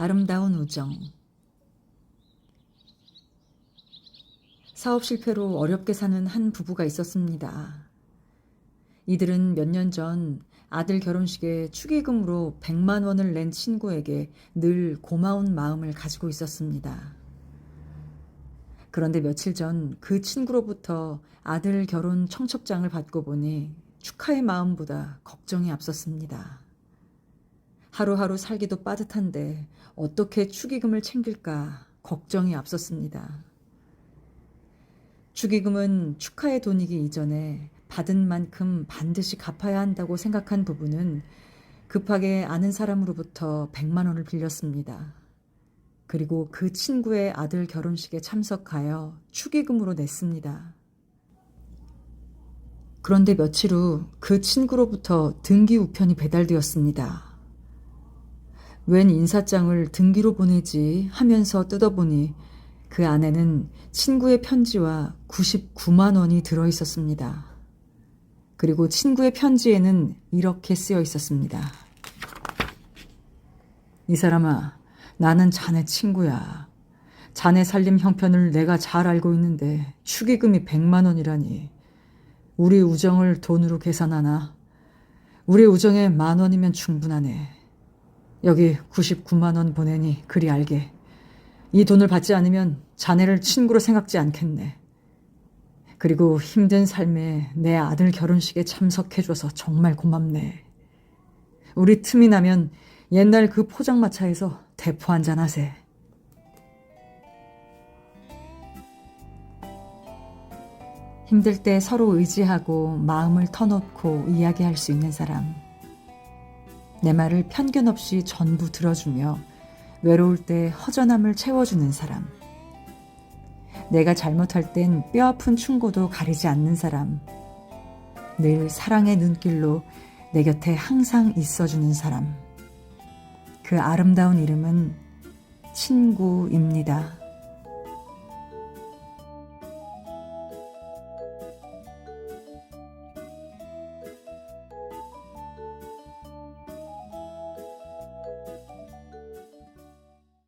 아름다운 우정. 사업 실패로 어렵게 사는 한 부부가 있었습니다. 이들은 몇 년 전 아들 결혼식에 축의금으로 100만 원을 낸 친구에게 늘 고마운 마음을 가지고 있었습니다. 그런데 며칠 전 그 친구로부터 아들 결혼 청첩장을 받고 보니 축하의 마음보다 걱정이 앞섰습니다. 하루하루 살기도 빠듯한데 어떻게 축의금을 챙길까 걱정이 앞섰습니다. 축의금은 축하의 돈이기 이전에 받은 만큼 반드시 갚아야 한다고 생각한 부부는 급하게 아는 사람으로부터 100만 원을 빌렸습니다. 그리고 그 친구의 아들 결혼식에 참석하여 축의금으로 냈습니다. 그런데 며칠 후 그 친구로부터 등기 우편이 배달되었습니다. 웬 인사장을 등기로 보내지 하면서 뜯어보니 그 안에는 친구의 편지와 99만 원이 들어 있었습니다. 그리고 친구의 편지에는 이렇게 쓰여 있었습니다. 이 사람아, 나는 자네 친구야. 자네 살림 형편을 내가 잘 알고 있는데 축의금이 100만 원이라니. 우리 우정을 돈으로 계산하나? 우리 우정에 만 원이면 충분하네. 여기 99만 원 보내니 그리 알게. 이 돈을 받지 않으면 자네를 친구로 생각지 않겠네. 그리고 힘든 삶에 내 아들 결혼식에 참석해줘서 정말 고맙네. 우리 틈이 나면 옛날 그 포장마차에서 대포 한잔 하세. 힘들 때 서로 의지하고 마음을 터놓고 이야기할 수 있는 사람. 내 말을 편견 없이 전부 들어주며 외로울 때 허전함을 채워주는 사람. 내가 잘못할 땐 뼈아픈 충고도 가리지 않는 사람. 늘 사랑의 눈길로 내 곁에 항상 있어주는 사람. 그 아름다운 이름은 친구입니다.